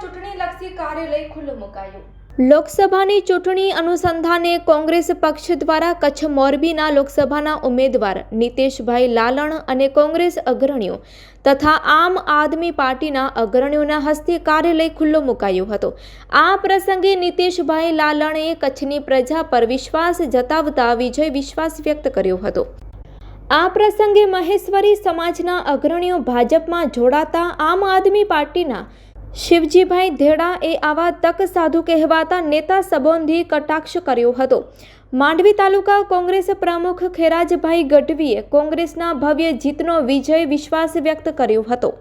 ચૂંટણીલક્ષી કાર્યાલય ખુલ્લું મુકાયું. લોકસભાની ચૂંટણી અનુસંધાને કોંગ્રેસ પક્ષ દ્વારા કચ્છ મોરબીના લોકસભાના ઉમેદવાર નીતેશભાઈ લાલણ અને કોંગ્રેસ અગ્રણીઓ તથા આમ આદમી પાર્ટીના અગ્રણીઓના હસ્તે કાર્યાલય ખુલ્લો મુકાયો હતો. આ પ્રસંગે નીતેશભાઈ લાલણે કચ્છની પ્રજા પર વિશ્વાસ જતાવતા વિજય વિશ્વાસ વ્યક્ત કર્યો હતો. આ પ્રસંગે મહેશ્વરી સમાજના અગ્રણીઓ ભાજપમાં જોડાતા આમ આદમી પાર્ટીના શિવજીભાઈ ધેડા એ આવા તક સાધુ કહેવાતા નેતા સંબંધી કટાક્ષ કર્યો હતો. માંડવી તાલુકા કોંગ્રેસ પ્રમુખ ખેરાજભાઈ ગઢવીએ કોંગ્રેસના ભવ્ય જીતનો વિજય વિશ્વાસ વ્યક્ત કર્યો હતો.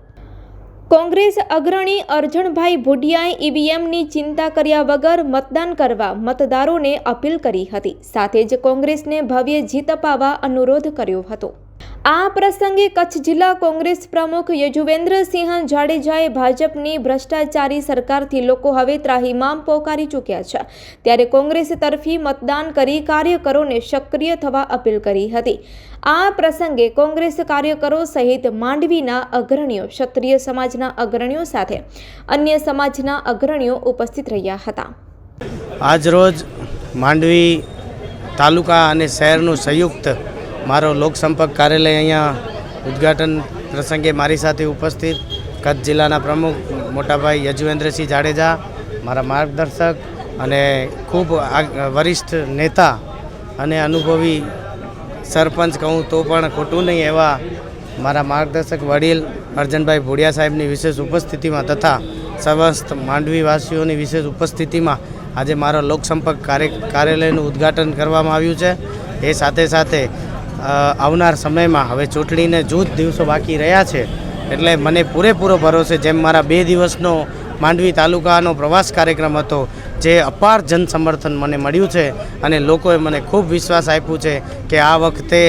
કોંગ્રેસ અગ્રણી અર્જણભાઈ ભુડિયાએ ઈવીએમની ચિંતા કર્યા વગર મતદાન કરવા મતદારોને અપીલ કરી હતી. સાથે જ કોંગ્રેસને ભવ્ય જીત અપાવવા અનુરોધ કર્યો હતો. આ પ્રસંગે કચ્છ જિલ્લા કોંગ્રેસ પ્રમુખ યજુવેન્દ્રસિંહ જાડેજાએ ભાજપની ભ્રષ્ટાચારી સરકારથી લોકો હવે ત્રાહીમામ પોકારી ચૂક્યા છે. ત્યારે કોંગ્રેસ તરફી મતદાન કરી કાર્યકરોને સક્રિય થવા અપીલ કરી હતી. આ પ્રસંગે કોંગ્રેસ કાર્યકરો સહિત માંડવીના અગ્રણીઓ, ક્ષત્રિય સમાજના અગ્રણીઓ સાથે અન્ય સમાજના અગ્રણીઓ ઉપસ્થિત રહ્યા હતા. આજરોજ માંડવી તાલુકા અને શહેરનું સંયુક્ત મારો લોકસંપર્ક કાર્યાલય અહીંયા ઉદ્ઘાટન પ્રસંગે મારી સાથે ઉપસ્થિત કચ્છ જિલ્લાના પ્રમુખ મોટાભાઈ યજુવેન્દ્રસિંહ જાડેજા, મારા માર્ગદર્શક અને ખૂબ વરિષ્ઠ નેતા અને અનુભવી સરપંચ કહું તો પણ ખોટું નહીં એવા મારા માર્ગદર્શક વડીલ અર્જનભાઈ ભોડિયા સાહેબની વિશેષ ઉપસ્થિતિમાં તથા સમસ્ત માંડવીવાસીઓની વિશેષ ઉપસ્થિતિમાં આજે મારો લોકસંપર્ક કાર્ય, કાર્યાલયનું ઉદ્ઘાટન કરવામાં આવ્યું છે. એ સાથે સાથે આવનાર સમયમાં હવે ચૂંટણીને જૂથ દિવસો બાકી રહ્યા છે, એટલે મને પૂરેપૂરો ભરોસે જેમ મારા બે દિવસનો માંડવી તાલુકાનો પ્રવાસ કાર્યક્રમ હતો, જે અપાર જન સમર્થન મને મળ્યું છે અને લોકોએ મને ખૂબ વિશ્વાસ આપ્યું છે કે આ વખતે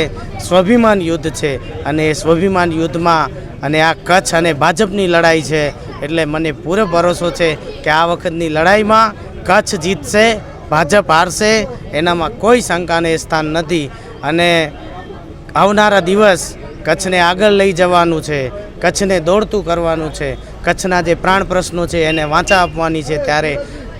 સ્વાભિમાન યુદ્ધ છે અને એ સ્વાભિમાન યુદ્ધમાં અને આ કચ્છ અને ભાજપની લડાઈ છે, એટલે મને પૂરો ભરોસો છે કે આ વખતની લડાઈમાં કચ્છ જીતશે, ભાજપ હારશે, એનામાં કોઈ શંકાને સ્થાન નથી અને આવનારા દિવસ કચ્છને આગળ લઈ જવાનું છે, કચ્છને દોડતું કરવાનું છે, કચ્છના જે પ્રાણ પ્રશ્નો છે એને વાંચા આપવાની છે. ત્યારે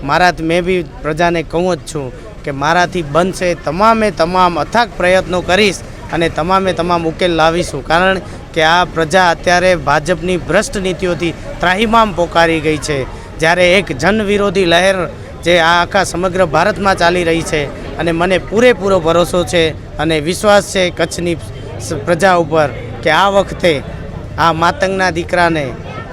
મારા મેં બી પ્રજાને કહું જ છું કે મારાથી બનશે તમામે તમામ અથાગ પ્રયત્નો કરીશ અને તમામે તમામ ઉકેલ લાવીશું. કારણ કે આ પ્રજા અત્યારે ભાજપની ભ્રષ્ટ નીતિઓથી ત્રાહિમામ પોકારી ગઈ છે. જ્યારે એક જન વિરોધી લહેર જે આ આખા સમગ્ર ભારતમાં ચાલી રહી છે અને મને પૂરેપૂરો ભરોસો છે અને વિશ્વાસ છે કચ્છની પ્રજા ઉપર કે આ વખતે આ માતંગના દીકરાને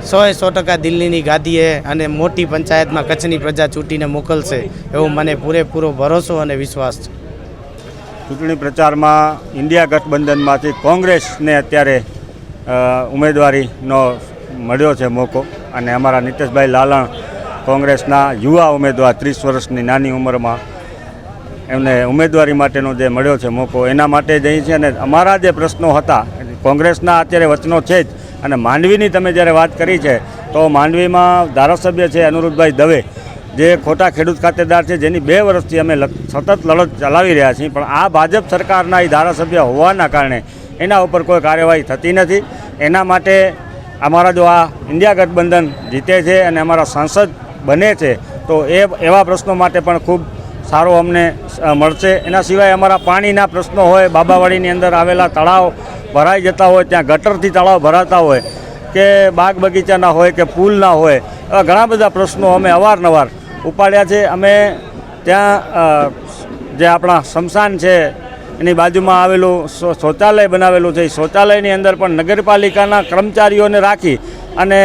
સોએ સો ટકા દિલ્હીની ગાદીએ અને મોટી પંચાયતમાં કચ્છની પ્રજા ચૂંટીને મોકલશે એવો મને પૂરેપૂરો ભરોસો અને વિશ્વાસ છે. ચૂંટણી પ્રચારમાં ઇન્ડિયા ગઠબંધનમાંથી કોંગ્રેસને અત્યારે ઉમેદવારીનો મળ્યો છે મોકો અને અમારા નીતેશભાઈ લાલણ કોંગ્રેસના યુવા ઉમેદવાર, ત્રીસ વર્ષની નાની ઉંમરમાં એમને ઉમેદવારી માટેનો જે મળ્યો છે, મોકો એના માટે જ અહીં છે અને અમારા જે પ્રશ્નો હતા, કોંગ્રેસના અત્યારે વચનો છે જ. અને માંડવીની તમે જ્યારે વાત કરી છે, તો માંડવીમાં ધારાસભ્ય છે અનુરુદ્ધભાઈ દવે, જે ખોટા ખેડૂત ખાતેદાર છે, જેની બે વર્ષથી અમે સતત લડત ચલાવી રહ્યા છીએ, પણ આ ભાજપ સરકારના એ ધારાસભ્ય હોવાના કારણે એના ઉપર કોઈ કાર્યવાહી થતી નથી. એના માટે અમારા જો આ ઇન્ડિયા ગઠબંધન જીતે છે અને અમારા સાંસદ બને છે, તો એ, એવા પ્રશ્નો માટે પણ ખૂબ સારો અમને મળશે. એના સિવાય અમારા પાણીના પ્રશ્નો હોય, બાબાવાડીની અંદર આવેલા તળાવ ભરાઈ જતા હોય, ત્યાં ગટરથી તળાવ ભરાતા હોય, કે બાગ બગીચાના હોય, કે પુલના હોય, એવા ઘણા બધા પ્રશ્નો અમે અવારનવાર ઉપાડ્યા છે. અમે ત્યાં જે આપણા શમશાન છે, એની બાજુમાં આવેલું શૌચાલય બનાવેલું છે. એ શૌચાલયની અંદર પણ નગરપાલિકાના કર્મચારીઓને રાખી અને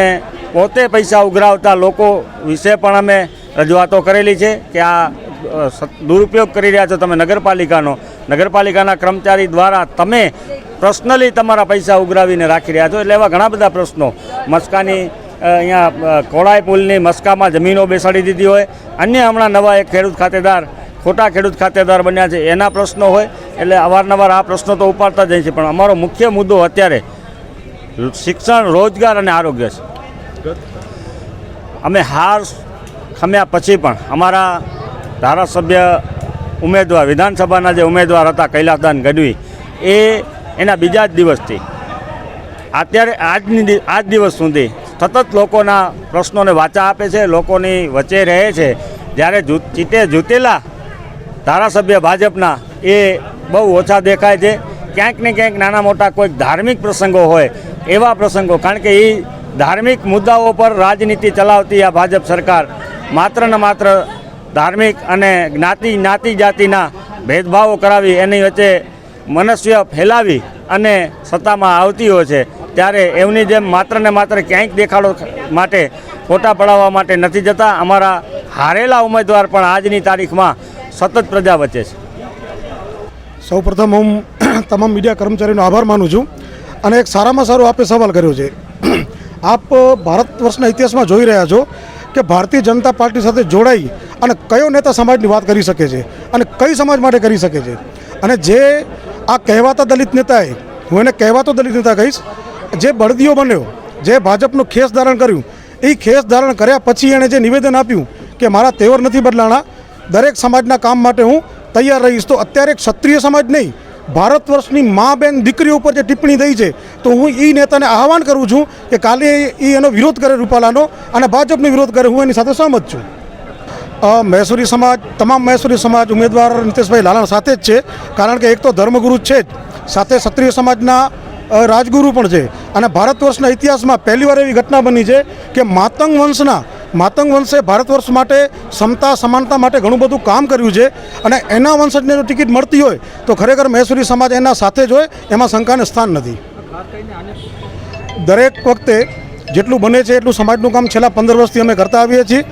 પોતે પૈસા ઉઘરાવતા લોકો વિશે પણ અમે રજૂઆતો કરેલી છે કે આ દુરુપયોગ કરી રહ્યા છો તમે નગરપાલિકાનો. નગરપાલિકાના કર્મચારી દ્વારા તમે પર્સનલી તમારા પૈસા ઉઘરાવીને રાખી રહ્યા છો. એટલે એવા ઘણા બધા પ્રશ્નો. મસ્કાની અહીંયા કોળાઈ પુલની મસ્કામાં જમીનો બેસાડી દીધી હોય. અન્ય હમણાં નવા એક ખેડૂત ખાતેદાર, ખોટા ખેડૂત ખાતેદાર બન્યા છે. એના પ્રશ્નો હોય. એટલે અવારનવાર આ પ્રશ્નો તો ઉપાડતા જ છે. પણ અમારો મુખ્ય મુદ્દો અત્યારે શિક્ષણ, રોજગાર અને આરોગ્ય છે. અમે હાર ખમ્યા પછી પણ અમારા ધારાસભ્ય ઉમેદવાર, વિધાનસભાના જે ઉમેદવાર હતા, કૈલાસદાન ગઢવી, એ એના બીજા જ દિવસથી, અત્યારે આજની આજ દિવસ સુધી સતત લોકોના પ્રશ્નોને વાચા આપે છે, લોકોની વચ્ચે રહે છે. જ્યારે ચીતે જૂતેલા ધારાસભ્ય ભાજપના એ બહુ ઓછા દેખાય છે. ક્યાંક ને ક્યાંક નાના મોટા કોઈક ધાર્મિક પ્રસંગો હોય, એવા પ્રસંગો, કારણ કે એ ધાર્મિક મુદ્દાઓ પર રાજનીતિ ચલાવતી આ ભાજપ સરકાર માત્ર ને માત્ર ધાર્મિક અને જ્ઞાતિ જ્ઞાતિ જાતિના ભેદભાવો કરાવી એની વચ્ચે મનસ્ય ફેલાવી અને સત્તામાં આવતી હોય છે. ત્યારે એમની જેમ માત્ર ને માત્ર ક્યાંક દેખાડો માટે ફોટા પડાવવા માટે નથી જતા. અમારા હારેલા ઉમેદવાર પણ આજની તારીખમાં સતત પ્રજા વચ્ચે છે. સૌપ્રથમ હું તમામ મીડિયા કર્મચારીનો આભાર માનું છું અને એક સારામાં સારો આપે સવાલ કર્યો છે. આપ ભારત વર્ષના ઇતિહાસમાં જોઈ રહ્યા છો કે ભારતીય જનતા પાર્ટી સાથે જોડાઈ અને કયો નેતા સમાજની વાત કરી શકે છે અને કઈ સમાજ માટે કરી શકે છે? અને જે આ કહેવાતા દલિત નેતાએ, હું એને કહેવાતો દલિત નેતા કહીશ, જે બળદીઓ બન્યો, જે ભાજપનું ખેસ ધારણ કર્યું, એ ખેસ ધારણ કર્યા પછી એણે જે નિવેદન આપ્યું કે મારા તેવર નથી બદલાણા, દરેક સમાજના કામ માટે હું તૈયાર રહીશ, તો અત્યારે ક્ષત્રિય સમાજ નહીં, ભારત વર્ષની મા બેન દીકરીઓ ઉપર જે ટિપ્પણી થઈ છે, તો હું એ નેતાને આહવાન કરું છું કે કાલે એ એનો વિરોધ કરે રૂપાલાનો અને ભાજપનો વિરોધ કરે, હું એની સાથે સહમત છું. મહેસૂરી સમાજ, તમામ મહેસૂરી સમાજ ઉમેદવાર નીતિશભાઈ લાલણ સાથે જ છે. કારણ કે એક તો ધર્મગુરુ છે જ. સાથે ક્ષત્રિય સમાજના રાજગુરુ પણ છે. અને ભારત વર્ષના ઇતિહાસમાં પહેલીવાર એવી ઘટના બની છે કે માતંગ વંશના, માતંગ વંશે ભારત વર્ષ માટે સમતા, સમાનતા માટે ઘણું બધું કામ કર્યું છે. અને એના વંશજને જો ટિકિટ મળતી હોય, તો ખરેખર મહેસૂરી સમાજ એના સાથે જ હોય, એમાં શંકાને સ્થાન નથી. દરેક વખતે જેટલું બને છે એટલું સમાજનું કામ છેલ્લા પંદર વર્ષથી અમે કરતા આવીએ છીએ.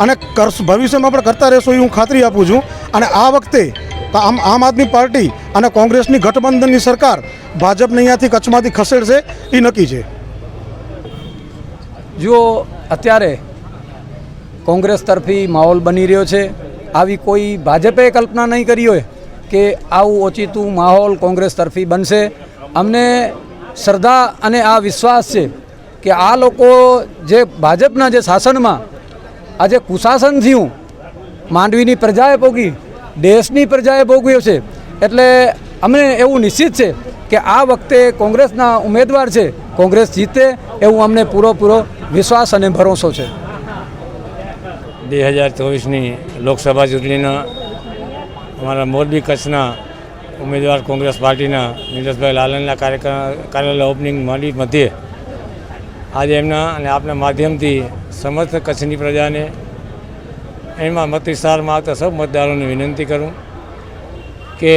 અને કરશ ભવિષ્યમાં પણ કરતા રહેશો એ હું ખાતરી આપું છું. અને આ વખતે આમ આમ આદમી પાર્ટી અને કોંગ્રેસની ગઠબંધનની સરકાર ભાજપને અહીંયાથી કચ્છમાંથી ખસેડશે એ નક્કી છે. જુઓ, અત્યારે કોંગ્રેસ તરફી માહોલ બની રહ્યો છે. આવી કોઈ ભાજપે કલ્પના નહીં કરી હોય કે આવું ઓચિતું માહોલ કોંગ્રેસ તરફી બનશે. અમને શ્રદ્ધા અને આ વિશ્વાસ છે કે આ લોકો જે ભાજપના જે શાસનમાં આજે કુશાસન થયું. માંડવીની પ્રજાએ ભોગી, દેશની પ્રજાએ ભોગવ્યો છે. એટલે અમને એવું નિશ્ચિત છે કે આ વખતે કોંગ્રેસના ઉમેદવાર છે. કોંગ્રેસ જીતે એવું અમને પૂરો પૂરો વિશ્વાસ અને ભરોસો છે. બે હજાર ચોવીસની લોકસભા ચૂંટણીના અમારા મોરબી કચ્છના ઉમેદવાર કોંગ્રેસ પાર્ટીના નીરજભાઈ લાલનના કાર્યક્રમ કાર્યાલય ઓપનિંગ મળી મધ્યે આજે એમના અને આપના માધ્યમથી સમસ્ત કચ્છની પ્રજાને એમાં મત વિસ્તારમાં આવતા સૌ મતદારોને વિનંતી કરું કે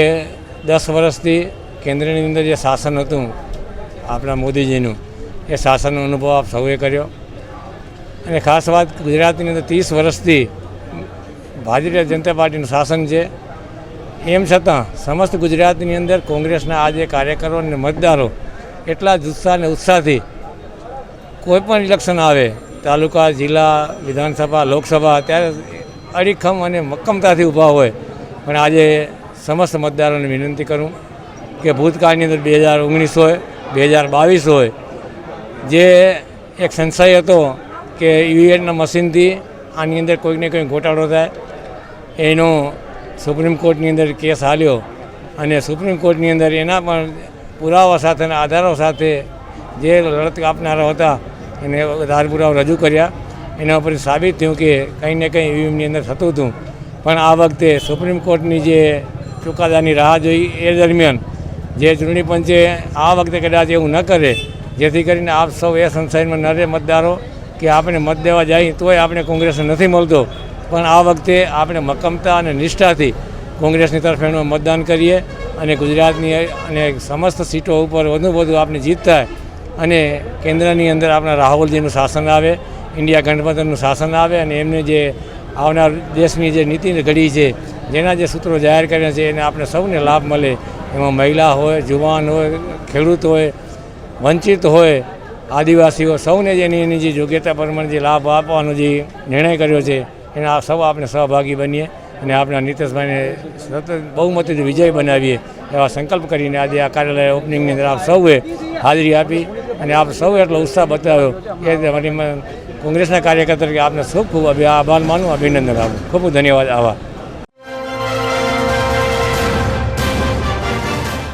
દસ વર્ષથી કેન્દ્રની અંદર જે શાસન હતું આપણા મોદીજીનું, એ શાસનનો અનુભવ આપ સૌએ કર્યો. અને ખાસ વાત ગુજરાતની અંદર ત્રીસ વર્ષથી ભારતીય જનતા પાર્ટીનું શાસન છે. એમ છતાં સમસ્ત ગુજરાતની અંદર કોંગ્રેસના આજે કાર્યકરો અને મતદારો એટલા જ ઉત્સાહ અને ઉત્સાહથી કોઈ પણ ઇલેક્શન આવે તાલુકા, જિલ્લા, વિધાનસભા, લોકસભા ત્યારે અડીખમ અને મક્કમતાથી ઊભા હોય. પણ આજે સમસ્ત મતદારોને વિનંતી કરું કે ભૂતકાળની અંદર બે હજાર ઓગણીસ હોય, બે હજાર બાવીસ હોય, જે એક સંશય હતો કે ઈવીએમના મશીનથી આની અંદર કોઈક ને કંઈક ગોટાળો થાય, એનો સુપ્રીમ કોર્ટની અંદર કેસ હાલ્યો અને સુપ્રીમ કોર્ટની અંદર એના પણ પુરાવા સાથે અને આધારો સાથે જે લડત આપનારા હતા એને પુરાવા રજૂ કર્યા. એના ઉપર સાબિત થયું કે કંઈ ને કંઈ ઈવીએમની અંદર થતું હતું. પણ આ વખતે સુપ્રીમ કોર્ટની જે ચુકાદાની રાહ જોઈ, એ દરમિયાન જે ચૂંટણી પંચે આ વખતે કદાચ એવું ન કરે, જેથી કરીને આપ સૌ એ સંશયમાં ન રહે મતદારો કે આપણે મત દેવા જાય તોય આપણે કોંગ્રેસને નથી મળતો. પણ આ વખતે આપણે મક્કમતા અને નિષ્ઠાથી કોંગ્રેસની તરફ એનું મતદાન કરીએ અને ગુજરાતની અને સમસ્ત સીટો ઉપર વધુ વધુ આપણે જીત થાય અને કેન્દ્રની અંદર આપણા રાહુલજીનું શાસન આવે, ઇન્ડિયા ગઠબંધનનું શાસન આવે અને એમને જે આવનાર દેશની જે નીતિ ઘડી છે, જેના જે સૂત્રો જાહેર કર્યા છે, એને આપણે સૌને લાભ મળે. એમાં મહિલા હોય, જુવાન હોય, ખેડૂત હોય, વંચિત હોય, આદિવાસીઓ સૌને જેની એની જે યોગ્યતા પ્રમાણે જે લાભ આપવાનો જે નિર્ણય કર્યો છે, એના સૌ આપણે સહભાગી બનીએ. અને આપણા નીતિશભાઈને સતત બહુમતીથી વિજય બનાવીએ એવા સંકલ્પ કરીને આજે આ કાર્યાલય ઓપનિંગની અંદર આપ સૌએ હાજરી આપી અને આપ સૌ એટલો ઉત્સાહ બતાવ્યો એ મારી કોંગ્રેસના કાર્યકર તરીકે આપને ખૂબ ખૂબ આભાર માનું, અભિનંદન આપું. ખૂબ ધન્યવાદ. આભાર.